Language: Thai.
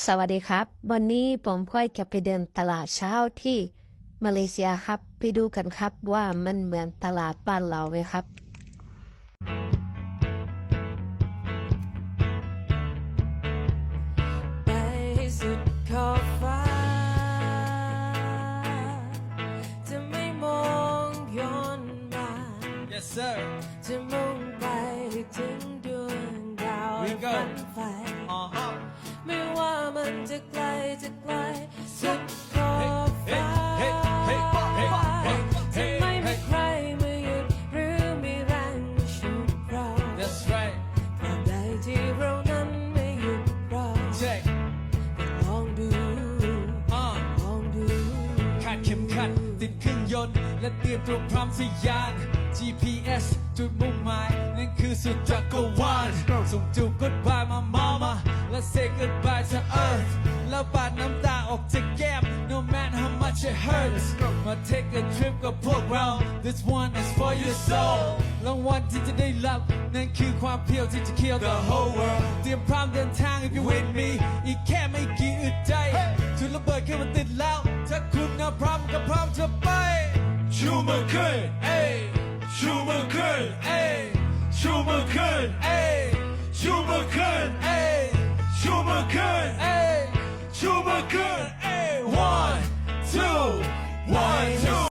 สวัสดีครับ วันนี้ผมค่อยจะไปเดินตลาดเช้าที่มาเลเซียครับ ไปดูกันครับว่ามันเหมือนตลาดบ้านเราไหมครับไปให้สุดขอบฟ้าจะไม่มองย้อนมา Yes, sir. จะมุ่งไปให้ถึงดวงดาว We ให้ go ฝันไฟ มันจะไกลจะไกลสุดขอบฟ้าจะไม่มีใครมาหยุดหรือมีแรงมาฉุดเรา That's right. ตราบใดที่เรานั้นไม่หยุดรา Check. ลองดู Uh. ลองดู คาดเข็มขัดติดเครื่องยนต์ และเตรียมตัวพร้อมสยาน GPS จุดมุ่งหมายนั่นคือสุดจักรวาลส่งจูบ goodbye ระบาดน้ำตาออกจากแก้ม no matter how much it hurts มา take a trip กับพวกเรา this one is for your soul รางวัลที่จะได้รับนั่นคือความเพียวที่จะเคี่ยว the whole world เตรียมพร้อมเดินทาง if you with me อีกแค่ไม่กี่อึดใจจุดระเบิดแค่มันติดแล้ว ถ้าคุณนะพร้อมก็พร้อมจะไปชูมือขึ้น